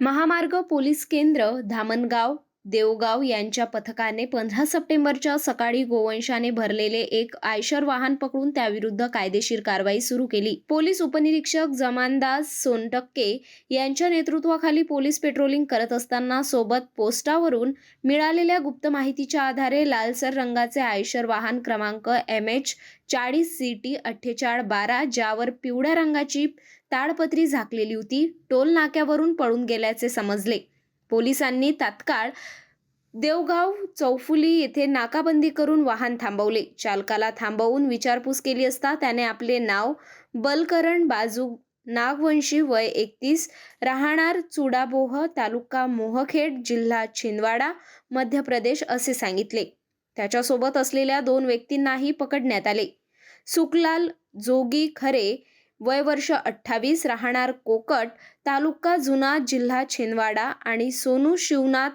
महामार्ग पोलीस केंद्र धामणगाव देवगाव यांच्या पथकाने पंधरा सप्टेंबरच्या सकाळी गोवंशाने भरलेले एक आयशर वाहन पकडून त्याविरुद्ध कायदेशीर कारवाई सुरू केली. पोलीस उपनिरीक्षक जमानदास सोनटक्के यांच्या नेतृत्वाखाली पोलीस पेट्रोलिंग करत असताना सोबत पोस्टावरून मिळालेल्या गुप्त माहितीच्या आधारे लालसर रंगाचे आयशर वाहन क्रमांक एम एच चाळीस सी टी अठ्ठेचाळ बारा ज्यावर पिवळ्या रंगाची ताडपत्री झाकलेली होती टोल नाक्यावरून पळून गेल्याचे समजले. पोलिसांनी तात्काळ देवगाव चौफुली येथे नाकाबंदी करून वाहन थांबवले. चालकाला थांबवून विचारपूस केली असता त्याने आपले नाव बलकरण बाजू नागवंशी वय एकतीस राहणार चुडाबोह तालुका मोहखेड जिल्हा छिंदवाडा मध्य प्रदेश असे सांगितले. त्याच्यासोबत असलेल्या दोन व्यक्तींनाही पकडण्यात आले. सुखलाल जोगी खरे वय वर्ष अठ्ठावीस राहणार कोकट तालुका जुना जिल्हा छिंदवाडा आणि सोनू शिवनाथ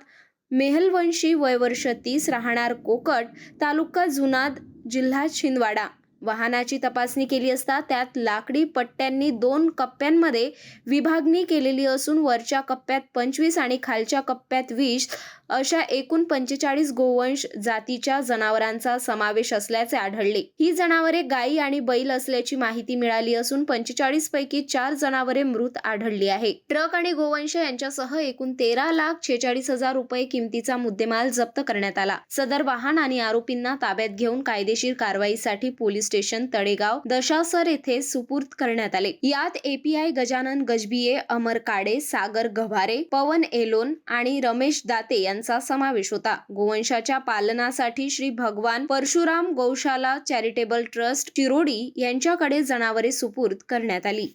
मेहलवंशी वय वर्ष तीस राहणार कोकट तालुका जुनाद जिल्हा छिंदवाडा. वाहनाची तपासणी केली असता त्यात लाकडी पट्ट्यांनी दोन कप्प्यांमध्ये विभागणी केलेली असून वरच्या कप्प्यात पंचवीस आणि खालच्या कप्प्यात वीस अशा एकूण पंचेचाळीस गोवंश जातीच्या जनावरांचा समावेश असल्याचे आढळले. ही जनावरे गायी आणि बैल असल्याची माहिती मिळाली असून पंचेचाळीस पैकी चार जनावरे मृत आढळली आहे. ट्रक आणि गोवंश यांच्यासह एकूण तेरा लाख छेचाळीस हजार रुपये किमतीचा मुद्देमाल जप्त करण्यात आला. सदर वाहन आणि आरोपींना ताब्यात घेऊन कायदेशीर कारवाईसाठी पोलीस स्टेशन तळेगाव दशासर येथे सुपूर्द करण्यात आले. यात एपीआय गजानन गजबिये अमर काडे सागर गव्हारे पवन एलोन आणि रमेश दाते यांचा समावेश होता. गोवंशाच्या पालनासाठी श्री भगवान परशुराम गौशाला चॅरिटेबल ट्रस्ट चिरोडी यांच्याकडे जनावरे सुपूर्द करण्यात आली.